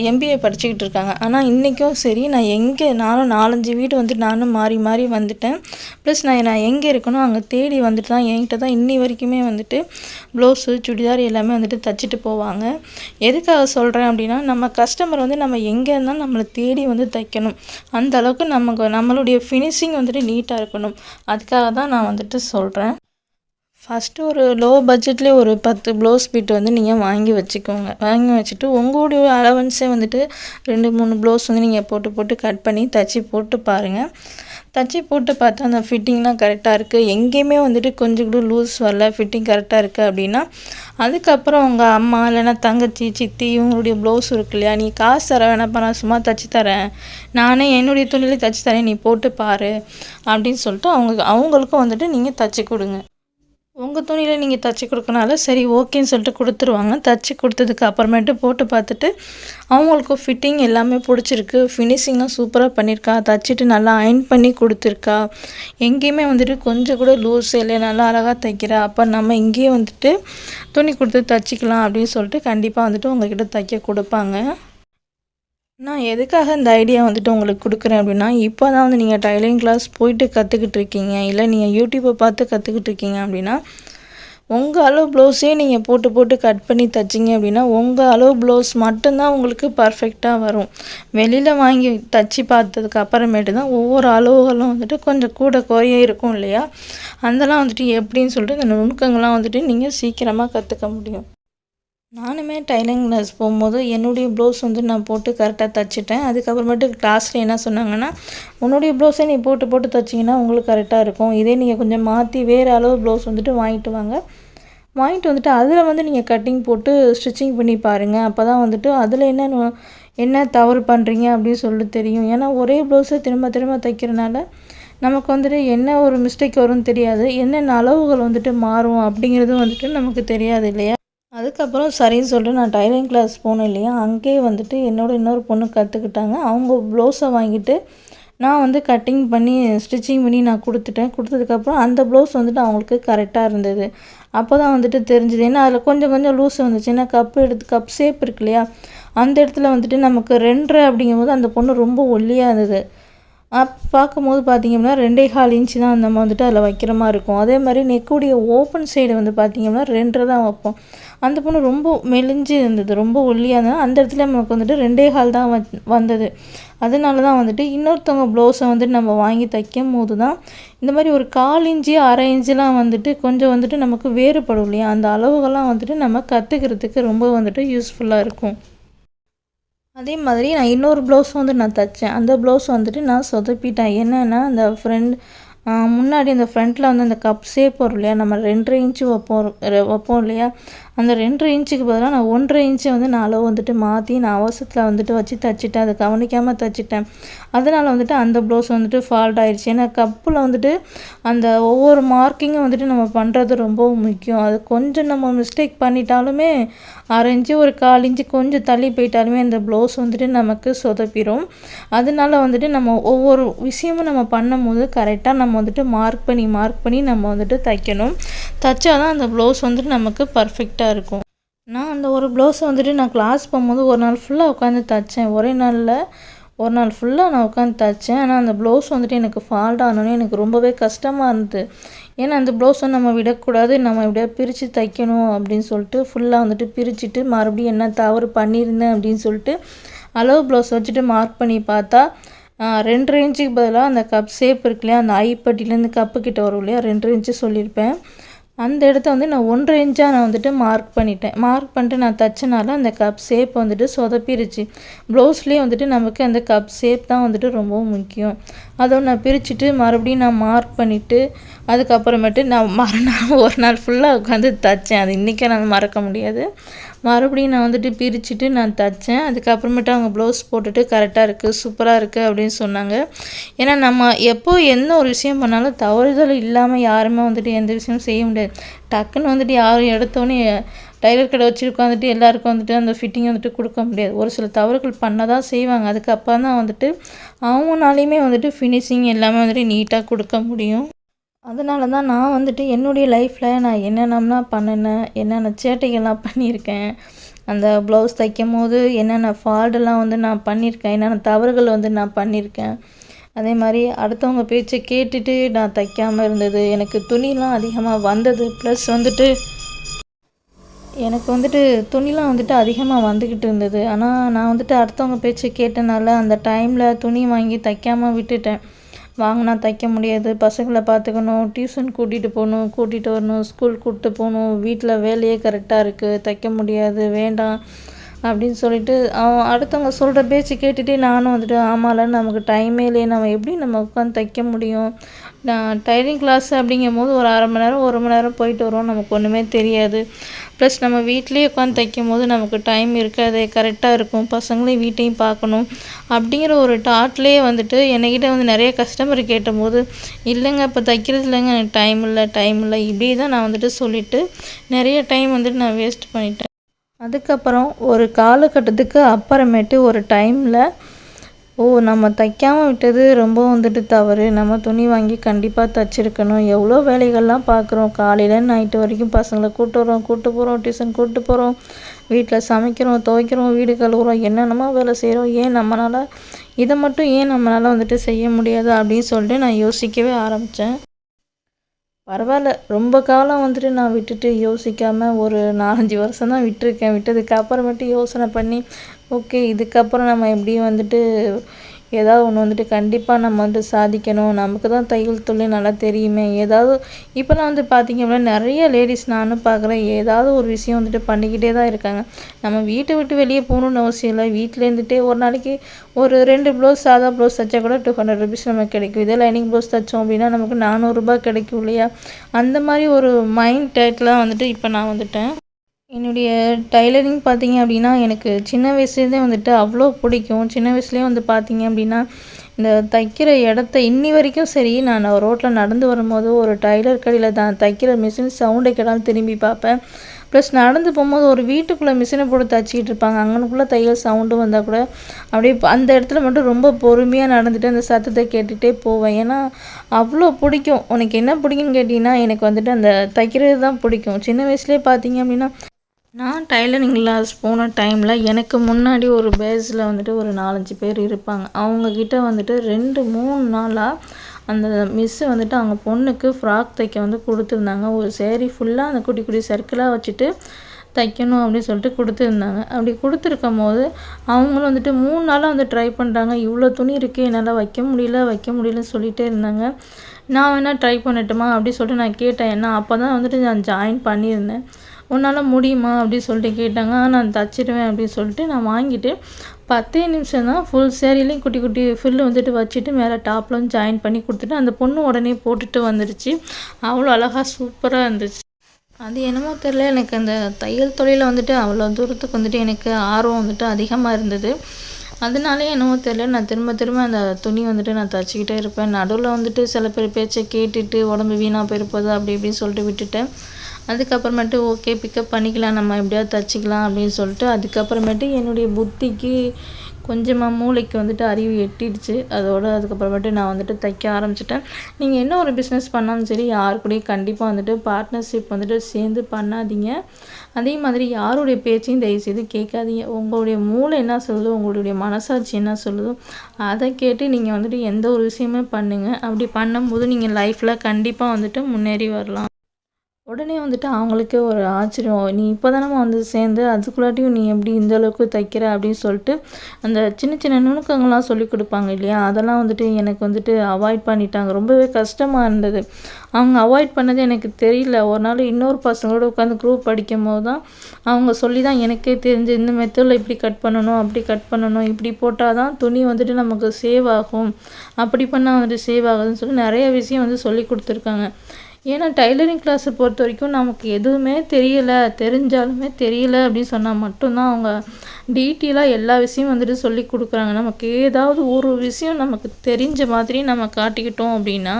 எம்பிஏ படிச்சுக்கிட்டு இருக்காங்க. ஆனால் இன்றைக்கும் சரி நான் எங்கே நானும் நாலஞ்சு வீடு வந்துட்டு நானும் மாறி மாறி வந்துட்டேன். ப்ளஸ் நான் நான் எங்கே இருக்கணும் அங்கே தேடி வந்துட்டு தான் என்கிட்ட தான் இன்னி வரைக்குமே வந்துட்டு ப்ளவுஸு சுடிதார் எல்லாமே வந்துட்டு தைச்சிட்டு போவாங்க. எதுக்காக சொல்கிறேன் அப்படின்னா நம்ம கஸ்டமர் வந்து நம்ம எங்கே இருந்தாலும் நம்மளை தேடி வந்து தைக்கணும். அந்த அளவுக்கு நமக்கு நம்மளுடைய ஃபினிஷிங் வந்துட்டு நீட்டாக இருக்கணும். அதுக்காக தான் நான் வந்துட்டு சொல்கிறேன் ஃபஸ்ட்டு ஒரு லோ பட்ஜெட்லேயே ஒரு பத்து ப்ளவுஸ் பீட் வந்து நீங்கள் வாங்கி வச்சுக்கோங்க. வாங்கி வச்சுட்டு உங்களுடைய அலவன்ஸே வந்துட்டு ரெண்டு மூணு ப்ளவுஸ் வந்து நீங்கள் போட்டு போட்டு கட் பண்ணி தைச்சி போட்டு பாருங்கள் தச்சு போட்டு பார்த்தா அந்த ஃபிட்டிங்லாம் கரெக்டாக இருக்குது எங்கேயுமே வந்துட்டு கொஞ்சம் கூட லூஸ் வரல. ஃபிட்டிங் கரெக்டாக இருக்குது அப்படின்னா அதுக்கப்புறம் உங்கள் அம்மா இல்லைன்னா தங்கச்சி சித்தி இவங்களுடைய ப்ளவுஸ் இருக்கு இல்லையா? நீ காசு தர வேணாப்பா நான் சும்மா தைச்சி தரேன். நானே என்னுடைய துணியிலே தைச்சி தரேன் நீ போட்டு பாரு அப்படின்னு சொல்லிட்டு அவங்க அவங்களுக்கும் வந்துட்டு நீங்கள் தச்சு கொடுங்க. உங்கள் துணியில் நீங்கள் தைச்சி கொடுக்கனால சரி ஓகேன்னு சொல்லிட்டு கொடுத்துருவாங்க. தச்சு கொடுத்ததுக்கு அப்புறமேட்டு போட்டு பார்த்துட்டு அவங்களுக்கு ஃபிட்டிங் எல்லாமே பிடிச்சிருக்கு. ஃபினிஷிங்லாம் சூப்பராக பண்ணியிருக்கா தைச்சிட்டு நல்லா அயன் பண்ணி கொடுத்துருக்கா. எங்கேயுமே வந்துட்டு கொஞ்சம் கூட லூஸ் இல்லை. நல்லா அழகாக தைக்கிறா. அப்போ நம்ம இங்கேயே வந்துட்டு துணி கொடுத்து தைச்சிக்கலாம் அப்படின்னு சொல்லிட்டு கண்டிப்பாக வந்துட்டு உங்கள்கிட்ட தைக்க கொடுப்பாங்க. நான் எதுக்காக இந்த ஐடியா வந்துட்டு உங்களுக்கு கொடுக்குறேன் அப்படின்னா இப்போ தான் வந்து நீங்கள் டைலரிங் கிளாஸ் போயிட்டு கற்றுக்கிட்டு இருக்கீங்க இல்லை நீங்கள் யூடியூப்பை பார்த்து கற்றுக்கிட்டு இருக்கீங்க அப்படின்னா உங்கள் அளவு ப்ளவுஸே நீங்கள் போட்டு போட்டு கட் பண்ணி தைச்சிங்க அப்படின்னா உங்கள் அளவு ப்ளவுஸ் மட்டும்தான் உங்களுக்கு பர்ஃபெக்டாக வரும். வெளியில் வாங்கி தச்சு பார்த்ததுக்கு அப்புறமேட்டு தான் ஒவ்வொரு அளவுகளும் வந்துட்டு கொஞ்சம் கூட குறைய இருக்கும் இல்லையா? அதெல்லாம் வந்துட்டு எப்படின்னு சொல்லிட்டு இந்த நுணுக்கங்கள்லாம் வந்துட்டு நீங்கள் சீக்கிரமாக கற்றுக்க முடியும். நானுமே டைலரிங் கிளாஸ் போகும்போது என்னுடைய ப்ளவுஸ் வந்து நான் போட்டு கரெக்டாக தைச்சிட்டேன். அதுக்கப்புறமேட்டு கிளாஸில் என்ன சொன்னாங்கன்னா உன்னுடைய ப்ளவுஸை நீ போட்டு போட்டு தைச்சிங்கன்னா உங்களுக்கு கரெக்டாக இருக்கும். இதே நீங்கள் கொஞ்சம் மாற்றி வேறு அளவு ப்ளவுஸ் வந்துட்டு வாங்கிட்டு வாங்க. வாங்கிட்டு வந்துட்டு அதில் வந்து நீங்கள் கட்டிங் போட்டு ஸ்டிச்சிங் பண்ணி பாருங்கள் அப்போ தான் வந்துட்டு அதில் என்ன என்ன தவறு பண்ணுறீங்க அப்படின்னு சொல்லிட்டு தெரியும். ஏன்னா ஒரே ப்ளவுஸை திரும்ப திரும்ப தைக்கிறனால நமக்கு வந்துட்டு என்ன ஒரு மிஸ்டேக் வரும்னு தெரியாது. என்னென்ன அளவுகள் வந்துட்டு மாறும் அப்படிங்கிறதும் வந்துட்டு நமக்கு தெரியாது இல்லையா? அதுக்கப்புறம் சரின்னு சொல்லிட்டு நான் டைலரிங் கிளாஸ் போனேன் இல்லையா? அங்கேயே வந்துட்டு என்னோட இன்னொரு பொண்ணு கற்றுக்கிட்டாங்க அவங்க ப்ளவுஸை வாங்கிட்டு நான் வந்து கட்டிங் பண்ணி ஸ்டிச்சிங் பண்ணி நான் கொடுத்துட்டேன். கொடுத்ததுக்கப்புறம் அந்த ப்ளவுஸ் வந்துட்டு அவங்களுக்கு கரெக்டாக இருந்தது. அப்போ தான் வந்துட்டு தெரிஞ்சுது. ஏன்னா அதில் கொஞ்சம் கொஞ்சம் லூஸ் வந்துச்சு. ஏன்னா கப்பு எடுத்து கப் ஷேப் இருக்கு இல்லையா? அந்த இடத்துல வந்துட்டு நமக்கு ரெண்டரை அப்படிங்கும்போது அந்த பொண்ணு ரொம்ப ஒல்லியாக இருந்தது. அப் பார்க்கும்போது பார்த்திங்க அப்படின்னா ரெண்டே கால் இன்ச்சு தான் நம்ம வந்துட்டு அதில் வைக்கிற மாதிரி இருக்கும். அதே மாதிரி நெக்குடைய ஓப்பன் சைடு வந்து பார்த்திங்க அப்படின்னா ரெண்டரை தான் வைப்போம். அந்த பொண்ணு ரொம்ப மெலிஞ்சு இருந்தது ரொம்ப ஒல்லியாக இருந்தது. அந்த இடத்துல நமக்கு வந்துட்டு ரெண்டே கால் தான் வந்தது. அதனால தான் வந்துட்டு இன்னொருத்தவங்க ப்ளவுஸை வந்துட்டு நம்ம வாங்கி தைக்கும் போது தான் இந்த மாதிரி ஒரு கால் இன்ச்சு அரை இன்ச்சுலாம் வந்துட்டு கொஞ்சம் வந்துட்டு நமக்கு வேறுபடும் இல்லையா? அந்த அளவுகள்லாம் வந்துட்டு நம்ம கற்றுக்கிறதுக்கு ரொம்ப வந்துட்டு யூஸ்ஃபுல்லாக இருக்கும். அதே மாதிரி நான் இன்னொரு ப்ளவுஸ் வந்து நான் தைச்சேன். அந்த ப்ளவுஸ் வந்துட்டு நான் சொதப்பிட்டேன். என்னென்னா அந்த ஃப்ரெண்ட் முன்னாடி அந்த ஃப்ரண்ட்டில் வந்து அந்த கப் ஷேப் வரும் இல்லையா? நம்ம ரெண்டரை இன்ச்சு வைப்போம் வைப்போம் இல்லையா? அந்த ரெண்டு இன்ச்சுக்கு பதிலாக நான் ஒன்றரை இன்ச்சை வந்து நான் அளவு வந்துட்டு மாற்றி நான் அவசரத்தில் வந்துட்டு வச்சு தைச்சிட்டேன். அதை கவனிக்காமல் தைச்சிட்டேன். அதனால் வந்துட்டு அந்த ப்ளவுஸ் வந்துட்டு ஃபால்ட் ஆயிடுச்சு ஏன்னா கப்பில் வந்துட்டு அந்த ஒவ்வொரு மார்க்கிங்கும் வந்துட்டு நம்ம பண்ணுறது ரொம்ப முக்கியம். அது கொஞ்சம் நம்ம மிஸ்டேக் பண்ணிட்டாலுமே அரை இன்ச்சு ஒரு கால் இன்ச்சு கொஞ்சம் தள்ளி போயிட்டாலுமே அந்த ப்ளவுஸ் வந்துட்டு நமக்கு சொதப்பிடும் அதனால வந்துட்டு நம்ம ஒவ்வொரு விஷயமும் நம்ம பண்ணும்போது கரெக்டாக நம்ம வந்துட்டு மார்க் பண்ணி மார்க் பண்ணி நம்ம வந்துட்டு தைக்கணும். தைச்சா தான் அந்த ப்ளவுஸ் வந்துட்டு நமக்கு பர்ஃபெக்டாக நீட்டாக இருக்கும். நான் அந்த ஒரு ப்ளவுஸை வந்துட்டு நான் கிளாஸ் போகும்போது ஒரு நாள் ஃபுல்லாக உட்காந்து தைச்சேன். ஒரே நாளில் ஒரு நாள் ஃபுல்லாக நான் உட்காந்து தைச்சேன். ஆனால் அந்த ப்ளவுஸ் வந்துட்டு எனக்கு ஃபால்ட் ஆனோடனே எனக்கு ரொம்பவே கஷ்டமாக இருந்தது. ஏன்னா அந்த ப்ளவுஸை நம்ம விடக்கூடாது. நம்ம எப்படியா பிரித்து தைக்கணும் அப்படின்னு சொல்லிட்டு ஃபுல்லாக வந்துட்டு பிரிச்சுட்டு மறுபடியும் என்ன தவறு பண்ணியிருந்தேன் அப்படின்னு சொல்லிட்டு அளவு ப்ளவுஸ் வச்சுட்டு மார்க் பண்ணி பார்த்தா ரெண்டு இன்ச்சுக்கு பதிலாக அந்த கப் ஷேப் இருக்கு இல்லையா அந்த ஐப்பட்டிலேருந்து கப்பு கிட்ட வரும் இல்லையா ரெண்டு இன்ச்சு சொல்லியிருப்பேன். அந்த இடத்த வந்து நான் ஒன்றரை இன்ச்சாக நான் வந்துட்டு மார்க் பண்ணிட்டேன். மார்க் பண்ணிட்டு நான் தைச்சனால அந்த கப் ஷேப் வந்துட்டு சொதப்பிருச்சு. ப்ளவுஸ்லேயே வந்துட்டு நமக்கு அந்த கப் ஷேப் தான் வந்துட்டு ரொம்பவும் முக்கியம். அதை நான் பிரிச்சுட்டு மறுபடியும் நான் மார்க் பண்ணிவிட்டு அதுக்கப்புறமேட்டு நான் மறுநாள் ஒரு நாள் ஃபுல்லாக உட்காந்து தைச்சேன். அது இன்றைக்கே நான் மறக்க முடியாது. மறுபடியும் நான் வந்துட்டு பிரிச்சுட்டு நான் தைச்சேன். அதுக்கப்புறமேட்டு அவங்க ப்ளவுஸ் போட்டுட்டு கரெக்டாக இருக்குது சூப்பராக இருக்குது அப்படின்னு சொன்னாங்க. ஏன்னா நம்ம எப்போ எந்த ஒரு விஷயம் பண்ணாலும் தவறுதல் இல்லாமல் யாருமே வந்துட்டு எந்த விஷயமும் செய்ய முடியாது. டக்குன்னு வந்துட்டு யாரும் எடுத்தோன்னே டைலர் கடை வச்சு உட்காந்துட்டு எல்லாருக்கும் வந்துட்டு அந்த ஃபிட்டிங் வந்துட்டு கொடுக்க முடியாது. ஒரு சில தவறுகள் பண்ண தான் செய்வாங்க. அதுக்கப்புறம் தான் வந்துட்டு அவங்கனாலையுமே வந்துட்டு ஃபினிஷிங் எல்லாமே வந்துட்டு நீட்டாக கொடுக்க முடியும். அதனால தான் நான் வந்துட்டு என்னுடைய லைஃப்பில் நான் என்னென்னலாம் பண்ணினேன் என்னென்ன சேட்டைகள்லாம் பண்ணியிருக்கேன் அந்த ப்ளவுஸ் தைக்கும் போது என்னென்ன ஃபால்டெல்லாம் வந்து நான் பண்ணியிருக்கேன் என்னென்ன தவறுகள் வந்து நான் பண்ணியிருக்கேன். அதே மாதிரி அடுத்தவங்க பேச்சை கேட்டுட்டு நான் தைக்காமல் இருந்தது எனக்கு துணிலாம் அதிகமாக வந்தது ப்ளஸ் வந்துட்டு எனக்கு வந்துட்டு துணிலாம் வந்துட்டு அதிகமாக வந்துக்கிட்டு இருந்தது. ஆனால் நான் வந்துட்டு அடுத்தவங்க பேச்சை கேட்டனால அந்த டைமில் துணி வாங்கி தைக்காமல் விட்டுட்டேன். வாங்கினா தைக்க முடியாது. பசங்களை பார்த்துக்கணும். டியூஷன் கூட்டிகிட்டு போகணும். கூட்டிகிட்டு வரணும். ஸ்கூல் கூப்பிட்டு போகணும். வீட்டில் வேலையே கரெக்டாக இருக்குது தைக்க முடியாது. வேண்டாம் அப்படின்னு சொல்லிட்டு அவன் அடுத்தவங்க சொல்கிற பேச்சு கேட்டுகிட்டே நானும் வந்துட்டு ஆமாம்ல நமக்கு டைமே இல்லையே. நம்ம எப்படி நம்ம உட்காந்து தைக்க முடியும்? நான் டைலரிங் கிளாஸ் அப்படிங்கும் போது ஒரு அரை மணி நேரம் ஒரு மணி நேரம் போயிட்டு வருவோம். நமக்கு ஒன்றுமே தெரியாது. ப்ளஸ் நம்ம வீட்லேயே உட்காந்து தைக்கும் போது நமக்கு டைம் இருக்காது. கரெக்டாக இருக்கும். பசங்களையும் வீட்டையும் பார்க்கணும். அப்படிங்கிற ஒரு டாட்லேயே வந்துட்டு என்கிட்ட வந்து நிறைய கஸ்டமர் கேட்டபோது இல்லைங்க இப்போ தைக்கிறது இல்லைங்க. எனக்கு டைம் இல்லை டைம் இல்லை. இப்படி தான் நான் வந்துட்டு சொல்லிவிட்டு நிறைய டைம் வந்துட்டு நான் வேஸ்ட் பண்ணிட்டேன். அதுக்கப்புறம் ஒரு காலகட்டத்துக்கு அப்புறமேட்டு ஒரு டைமில் ஓ நம்ம தைக்காமல் விட்டது ரொம்ப வந்துட்டு தவறு. நம்ம துணி வாங்கி கண்டிப்பாக தைச்சிருக்கணும். எவ்வளோ வேலைகள்லாம் பார்க்குறோம் காலையில் நைட்டு வரைக்கும் பசங்களை கூட்டு வரோம் கூப்பிட்டு போகிறோம் டியூஷன் கூப்பிட்டு போகிறோம் வீட்டில் சமைக்கிறோம் துவைக்கிறோம் வீடு கழுவுறோம். என்னென்னமோ வேலை செய்கிறோம் ஏன் நம்மளால் இதை மட்டும் ஏன் நம்மளால் வந்துட்டு செய்ய முடியாது அப்படின்னு சொல்லிட்டு நான் யோசிக்கவே ஆரம்பித்தேன் பரவாயில்ல. ரொம்ப காலம் வந்துட்டு நான் விட்டுட்டு யோசிக்காமல் ஒரு நாலஞ்சு வருஷம் தான் விட்டுருக்கேன். விட்டதுக்கு அப்புறமேட்டு யோசனை பண்ணி ஓகே இதுக்கப்புறம் நம்ம எப்படியும் வந்துட்டு ஏதாவது ஒன்று வந்துட்டு கண்டிப்பாக நம்ம வந்துட்டு சாதிக்கணும். நமக்கு தான் தையல் தொழில் நல்லா தெரியுமே. ஏதாவது இப்போலாம் வந்து பார்த்திங்க அப்படின்னா நிறைய லேடிஸ் நானும் பார்க்குறேன் ஏதாவது ஒரு விஷயம் வந்துட்டு பண்ணிக்கிட்டே தான் இருக்காங்க. நம்ம வீட்டை விட்டு வெளியே போகணுன்னு அவசியம் இல்லை. வீட்டில் இருந்துகிட்டே ஒரு நாளைக்கு ஒரு ரெண்டு ப்ளவுஸ் சாதா ப்ளவுஸ் தைச்சா கூட டூ ஹண்ட்ரட் ருபீஸ் நமக்கு கிடைக்கும். இதே லைனிங் ப்ளவுஸ் தைச்சோம் அப்படின்னா நமக்கு நானூறுரூபா கிடைக்கும் இல்லையா? அந்த மாதிரி ஒரு மைண்ட் டேட்லாம் வந்துட்டு இப்போ நான் வந்துட்டேன். என்னுடைய டைலரிங் பார்த்தீங்க அப்படின்னா எனக்கு சின்ன வயசுலேருந்தே வந்துட்டு அவ்வளோ பிடிக்கும். சின்ன வயசுலேயே வந்து பார்த்திங்க அப்படின்னா இந்த தைக்கிற இடத்த இன்னி வரைக்கும் சரி நான் ரோட்டில் நடந்து வரும்போது ஒரு டைலர் கடையில் தான் தைக்கிற மிஷின் சவுண்டை கேட்டாலும் திரும்பி பார்ப்பேன். ப்ளஸ் நடந்து போகும்போது ஒரு வீட்டுக்குள்ளே மிஷினை போட்டு தச்சிக்கிட்டு இருப்பாங்க. அங்கனுக்குள்ளே தையல் சவுண்டு வந்தால் கூட அப்படியே அந்த இடத்துல மட்டும் ரொம்ப பொறுமையாக நடந்துட்டு அந்த சத்தத்தை கேட்டுகிட்டே போவேன். ஏன்னா அவ்வளோ பிடிக்கும். உனக்கு என்ன பிடிக்குன்னு கேட்டிங்கன்னா எனக்கு வந்துட்டு அந்த தைக்கிறது தான் பிடிக்கும். சின்ன வயசுலேயே பார்த்தீங்க அப்படின்னா நான் டைலரிங் கிளாஸ் போன டைமில் எனக்கு முன்னாடி ஒரு பேஸில் வந்துட்டு ஒரு நாலஞ்சு பேர் இருப்பாங்க. அவங்கக்கிட்ட வந்துட்டு ரெண்டு மூணு நாளாக அந்த மிஸ்ஸு வந்துட்டு அவங்க பொண்ணுக்கு ஃப்ராக் தைக்க வந்து கொடுத்துருந்தாங்க. ஒரு சேரீ ஃபுல்லாக அந்த குட்டி குட்டி சர்க்கிளாக வச்சுட்டு தைக்கணும் அப்படின்னு சொல்லிட்டு கொடுத்துருந்தாங்க. அப்படி கொடுத்துருக்கும் போது அவங்களும் வந்துட்டு மூணு நாளாக வந்து ட்ரை பண்ணுறாங்க இவ்வளோ துணி இருக்குது என்னால் வைக்க முடியல வைக்க முடியலன்னு சொல்லிகிட்டே இருந்தாங்க. நான் வேணால் ட்ரை பண்ணட்டுமா? அப்படி சொல்லிட்டு நான் கேட்டேன். ஏன்னா அப்போ தான் வந்துட்டு நான் ஜாயின் பண்ணியிருந்தேன். உன்னால் முடியுமா அப்படின்னு சொல்லிட்டு கேட்டாங்க. நான் தச்சிடுவேன் அப்படின்னு சொல்லிட்டு நான் வாங்கிட்டு பத்தே நிமிஷம் தான் ஃபுல் சேரீலையும் குட்டி குட்டி ஃபில்லு வந்துட்டு வச்சுட்டு மேலே டாப்லாம் ஜாயின் பண்ணி கொடுத்துட்டு அந்த பொண்ணு உடனே போட்டுட்டு வந்துடுச்சு அவ்வளோ அழகாக சூப்பராக இருந்துச்சு. அது என்னமோ தெரில எனக்கு அந்த தையல் தொழிலில் வந்துட்டு அவ்வளோ தூரத்துக்கு வந்துட்டு எனக்கு ஆர்வம் வந்துட்டு அதிகமாக இருந்தது. அதனாலே என்னவோ தெரியல. நான் திரும்ப திரும்ப அந்த துணி வந்துட்டு நான் தச்சுக்கிட்டே இருப்பேன். நடுவில் வந்துட்டு சில பேர் பேச்சை கேட்டுட்டு உடம்பு வீணாக போயிருப்போது அப்படி இப்படின்னு சொல்லிட்டு விட்டுட்டேன். அதுக்கப்புறமேட்டு ஓகே பிக்கப் பண்ணிக்கலாம். நம்ம எப்படியாவது தச்சுக்கலாம் அப்படின்னு சொல்லிட்டு அதுக்கப்புறமேட்டு என்னுடைய புத்திக்கு கொஞ்சமாக மூளைக்கு வந்துட்டு அறிவு எட்டிடுச்சு. அதோடு அதுக்கப்புறமேட்டு நான் வந்துட்டு தைக்க ஆரம்பிச்சிட்டேன். நீங்கள் என்ன ஒரு பிஸ்னஸ் பண்ணாலும் சரி யார் கூடயும் கண்டிப்பாக வந்துட்டு பார்ட்னர்ஷிப் வந்துட்டு சேர்ந்து பண்ணாதீங்க. அதே மாதிரி யாருடைய பேச்சையும் தயவுசெய்து கேட்காதீங்க. உங்களுடைய மூளை என்ன சொல்லுதோ? உங்களுடைய மனசாட்சி என்ன சொல்லுதோ? அதை கேட்டு நீங்கள் வந்துட்டு எந்த ஒரு விஷயமே பண்ணுங்கள் அப்படி பண்ணும்போது நீங்கள் லைஃப்பில் கண்டிப்பாக வந்துட்டு முன்னேறி வரலாம். உடனே வந்துட்டு அவங்களுக்கே ஒரு ஆச்சரியம் நீ இப்போ தானம்மா வந்து சேர்ந்து அதுக்குள்ளாட்டியும் நீ எப்படி இந்த அளவுக்கு தைக்கிற? அப்படின்னு சொல்லிட்டு அந்த சின்ன சின்ன நுணுக்கங்கள்லாம் சொல்லி கொடுப்பாங்க இல்லையா? அதெல்லாம் வந்துட்டு எனக்கு வந்துட்டு அவாய்ட் பண்ணிட்டாங்க. ரொம்பவே கஷ்டமாக இருந்தது. அவங்க அவாய்ட் பண்ணது எனக்கு தெரியல. ஒரு நாள் இன்னொரு பசங்களோட உட்காந்து குரூப் படிக்கும் போது தான் அவங்க சொல்லி தான் எனக்கே தெரிஞ்சு இந்த மெத்தடில் இப்படி கட் பண்ணணும் அப்படி கட் பண்ணணும் இப்படி போட்டால் தான் துணி வந்துட்டு நமக்கு சேவ் ஆகும். அப்படி பண்ணால் வந்துட்டு சேவ் ஆகுதுன்னு சொல்லி நிறைய விஷயம் வந்து சொல்லி கொடுத்துருக்காங்க. ஏன்னா டைலரிங் கிளாஸை பொறுத்த வரைக்கும் நமக்கு எதுவுமே தெரியலை தெரிஞ்சாலுமே தெரியல அப்படின்னு சொன்னால் மட்டும்தான் அவங்க டீட்டெயிலாக எல்லா விஷயமும் வந்துட்டு சொல்லி கொடுக்குறாங்க. நமக்கு ஏதாவது ஒரு விஷயம் நமக்கு தெரிஞ்ச மாதிரி நம்ம காட்டிக்கிட்டோம் அப்படின்னா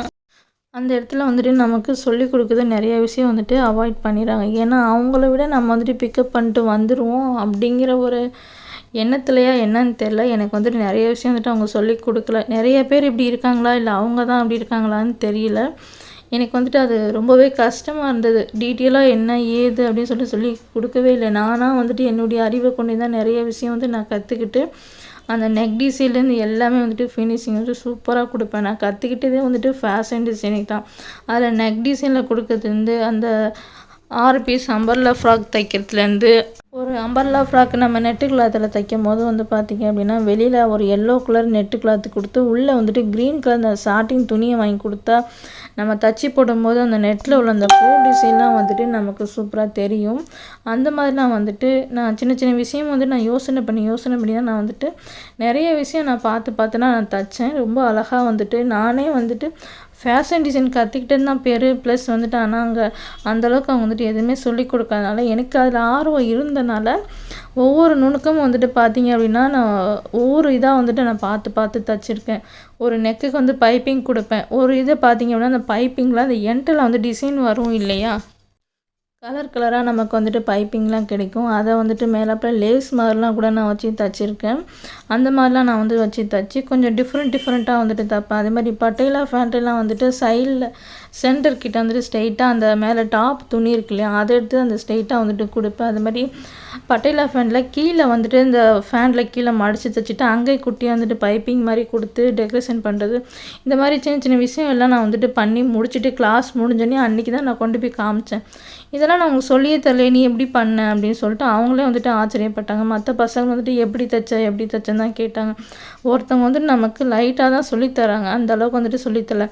அந்த இடத்துல வந்துட்டு நமக்கு சொல்லி கொடுக்குறது நிறைய விஷயம் வந்துட்டு அவாய்ட் பண்ணிடுறாங்க. ஏன்னா அவங்கள விட நம்ம வந்துட்டு பிக்கப் பண்ணிட்டு வந்துடுவோம் அப்படிங்கிற ஒரு எண்ணத்துலையா என்னன்னு தெரில எனக்கு வந்துட்டு நிறைய விஷயம் வந்துட்டு அவங்க சொல்லி கொடுக்கல. நிறைய பேர் இப்படி இருக்காங்களா? இல்லை அவங்க தான் அப்படி இருக்காங்களான்னு தெரியல. எனக்கு வந்துட்டு அது ரொம்பவே கஷ்டமாக இருந்தது. டீட்டெயிலாக என்ன ஏது அப்படின்னு சொல்லிட்டு சொல்லி கொடுக்கவே இல்லை. நானாக வந்துட்டு என்னுடைய அறிவை கொண்டு தான் நிறைய விஷயம் வந்து நான் கற்றுக்கிட்டு அந்த நெக் டிசைன்லேருந்து எல்லாமே வந்துட்டு ஃபினிஷிங் வந்துட்டு சூப்பராக கொடுப்பேன். நான் கற்றுக்கிட்டதே வந்துட்டு ஃபேஷன் டிசைனிங் தான். அதில் நெக் டிசைனில் கொடுக்கறதுலேருந்து அந்த ஆறு பீஸ் அம்பர்லா ஃப்ராக் தைக்கிறதுலேருந்து ஒரு அம்பர்லா ஃப்ராக் நம்ம நெட்டு கிளாத்தில் தைக்கும் போது வந்து பார்த்திங்க அப்படின்னா வெளியில் ஒரு எல்லோ கலர் நெட்டு கிளாத்து கொடுத்து உள்ளே வந்துட்டு க்ரீன் கலர் அந்த சாட்டின் துணியை வாங்கி கொடுத்தா நம்ம தச்சு போடும்போது அந்த நெட்டில் உள்ள அந்த பூ டிசைன்லாம் வந்துட்டு நமக்கு சூப்பராக தெரியும். அந்த மாதிரிலாம் வந்துட்டு நான் சின்ன சின்ன விஷயம் வந்து நான் யோசனை பண்ணி யோசனை பண்ணி தான் நான் வந்துட்டு நிறைய விஷயம் நான் பார்த்து பார்த்துனா நான் தைச்சேன். ரொம்ப அழகாக வந்துட்டு நானே வந்துட்டு ஃபேஷன் டிசைன் கற்றுக்கிட்டேன்னு தான் பேர் ப்ளஸ் வந்துட்டு ஆனால் அங்கே அந்தளவுக்கு அவங்க வந்துட்டு எதுவுமே சொல்லி கொடுக்காதனால எனக்கு அதில் ஆர்வம் இருந்தனால ஒவ்வொரு நுணுக்கமும் வந்துட்டு பார்த்தீங்க அப்படின்னா நான் ஒவ்வொரு இதாக வந்துட்டு நான் பார்த்து பார்த்து தச்சுருக்கேன். ஒரு நெக்குக்கு வந்து பைப்பிங் கொடுப்பேன். ஒரு இதை பார்த்தீங்க அப்படின்னா அந்த பைப்பிங்கில் அந்த என்டில் வந்து டிசைன் வரும் இல்லையா? கலர் கலராக நமக்கு வந்துட்டு பைப்பிங்லாம் கிடைக்கும். அதை வந்துட்டு மேலாப்பில் லேஸ் மாதிரிலாம் கூட நான் வச்சு தச்சுருக்கேன். அந்த மாதிரிலாம் நான் வந்து வச்சு தச்சு கொஞ்சம் டிஃப்ரெண்ட் டிஃப்ரெண்ட்டாக வந்துட்டு தைப்பேன். அதே மாதிரி பட்டேலா ஃபேண்ட்டெல்லாம் வந்துட்டு சைடில் சென்டர் கிட்ட வந்துட்டு ஸ்ட்ரைட்டாக அந்த மேலே டாப் துணி இருக்கு இல்லையா அதை எடுத்து அந்த ஸ்ட்ரைட்டாக வந்துட்டு கொடுப்பேன். அது மாதிரி பட்டேலா ஃபேண்டில் கீழே வந்துட்டு இந்த ஃபேனில் கீழே மடித்து தைச்சிட்டு அங்கே குட்டியாக வந்துட்டு பைப்பிங் மாதிரி கொடுத்து டெக்கரேஷன் பண்ணுறது இந்த மாதிரி சின்ன சின்ன விஷயம் எல்லாம் நான் வந்துட்டு பண்ணி முடிச்சுட்டு கிளாஸ் முடிஞ்சோடனே அன்றைக்கி தான் நான் கொண்டு போய் காமிச்சேன். இதெல்லாம் நான் உங்களுக்கு சொல்லியே தரல நீ எப்படி பண்ண அப்படின்னு சொல்லிட்டு அவங்களே வந்துட்டு ஆச்சரியப்பட்டாங்க. மற்ற பசங்க வந்துட்டு எப்படி தைச்ச எப்படி தைச்சேன்னு தான் கேட்டாங்க. ஒருத்தவங்க வந்துட்டு நமக்கு லைட்டாக தான் சொல்லித்தராங்க அந்த அளவுக்கு வந்துட்டு சொல்லித்தரல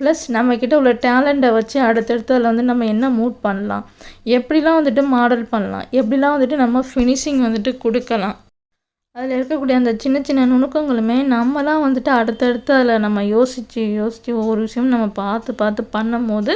ப்ளஸ் நம்மக்கிட்ட உள்ள டேலண்ட்டை வச்சு அடுத்தடுத்து அதில் வந்து நம்ம என்ன மூட் பண்ணலாம்? எப்படிலாம் வந்துட்டு மாடல் பண்ணலாம்? எப்படிலாம் வந்துட்டு நம்ம ஃபினிஷிங் வந்துட்டு கொடுக்கலாம்? அதில் இருக்கக்கூடிய அந்த சின்ன சின்ன நுணுக்கங்களுமே நம்மலாம் வந்துட்டு அடுத்தடுத்து அதில் நம்ம யோசித்து யோசித்து ஒவ்வொரு விஷயம் நம்ம பார்த்து பார்த்து பண்ணும் போது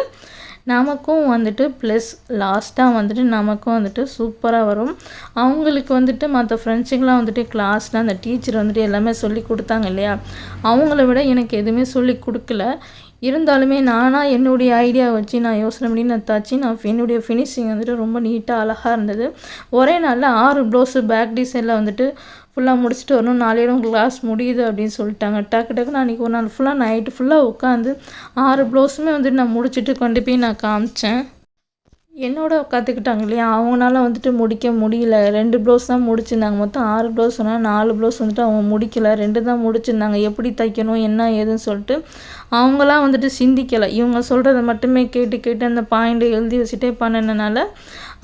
நமக்கும் வந்துட்டு ப்ளஸ் லாஸ்ட்டாக வந்துட்டு நமக்கும் வந்துட்டு சூப்பராக வரும். அவங்களுக்கு வந்துட்டு மற்ற ஃப்ரெண்ட்ஸுங்களாம் வந்துட்டு கிளாஸில் அந்த டீச்சர் வந்துட்டு எல்லாமே சொல்லி கொடுத்தாங்க இல்லையா? அவங்கள விட எனக்கு எதுவுமே சொல்லி கொடுக்கல. இருந்தாலுமே நானாக என்னுடைய ஐடியா வச்சு நான் யோசனை பண்ணி நான் தச்சு நான் என்னுடைய ஃபினிஷிங் வந்துட்டு ரொம்ப நீட்டாக அழகாக இருந்தது. ஒரே நாளில் ஆறு ப்ளவுஸு பேக் டிசைனில் வந்துட்டு ஃபுல்லாக முடிச்சுட்டு வரணும். நாளையோட கிளாஸ் முடியுது அப்படின்னு சொல்லிட்டாங்க. டக்கு டக்குன்னு அன்றைக்கி ஒரு நாள் ஃபுல்லாக நைட்டு ஃபுல்லாக உட்காந்து ஆறு ப்ளவுஸுமே வந்துட்டு நான் முடிச்சுட்டு கொண்டு போய் நான் காமிச்சேன். என்னோட கற்றுக்கிட்டாங்க இல்லையா? அவங்களால வந்துட்டு முடிக்க முடியல. ரெண்டு ப்ளவுஸ் தான் முடிச்சிருந்தாங்க. மொத்தம் ஆறு ப்ளவுஸ் சொன்னால் நாலு ப்ளவுஸ் வந்துட்டு அவங்க முடிக்கல. ரெண்டு தான் முடிச்சிருந்தாங்க. எப்படி தைக்கணும் என்ன ஏதுன்னு சொல்லிட்டு அவங்களாம் வந்துட்டு சிந்திக்கலை. இவங்க சொல்கிறத மட்டுமே கேட்டு கேட்டு அந்த பாயிண்ட்டை எழுதி வச்சுட்டே பண்ணினனால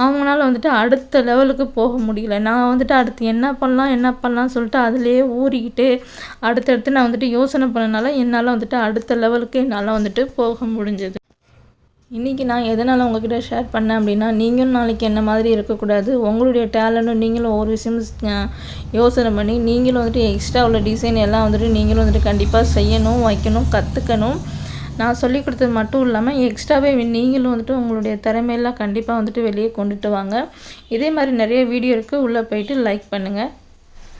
அவங்களால வந்துட்டு அடுத்த லெவலுக்கு போக முடியல. நான் வந்துட்டு அடுத்து என்ன பண்ணலாம் என்ன பண்ணலாம்னு சொல்லிட்டு அதுலேயே ஊறிக்கிட்டு அடுத்தடுத்து நான் வந்துட்டு யோசனை பண்ணனால என்னால் வந்துட்டு அடுத்த லெவலுக்கு என்னால் வந்துட்டு போக முடிஞ்சது. இன்றைக்கி நான் எதனால் உங்ககிட்ட ஷேர் பண்ணேன் அப்படின்னா நீங்களும் நாளைக்கு என்ன மாதிரி இருக்கக்கூடாது உங்களுடைய டேலண்ட்டும் நீங்களும் ஒவ்வொரு விஷயம் யோசனை பண்ணி நீங்களும் வந்துட்டு எக்ஸ்ட்ரா உள்ள டிசைன் எல்லாம் வந்துட்டு நீங்களும் வந்துட்டு கண்டிப்பாக செய்யணும் வைக்கணும் கற்றுக்கணும் நான் சொல்லி கொடுத்தது மட்டும் இல்லாமல் எக்ஸ்ட்ராவே நீங்களும் வந்துட்டு உங்களுடைய திறமையெல்லாம் கண்டிப்பாக வந்துட்டு வெளியே கொண்டுட்டு வாங்க. இதே மாதிரி நிறைய வீடியோ இருக்குது உள்ளே போயிட்டு லைக் பண்ணுங்கள்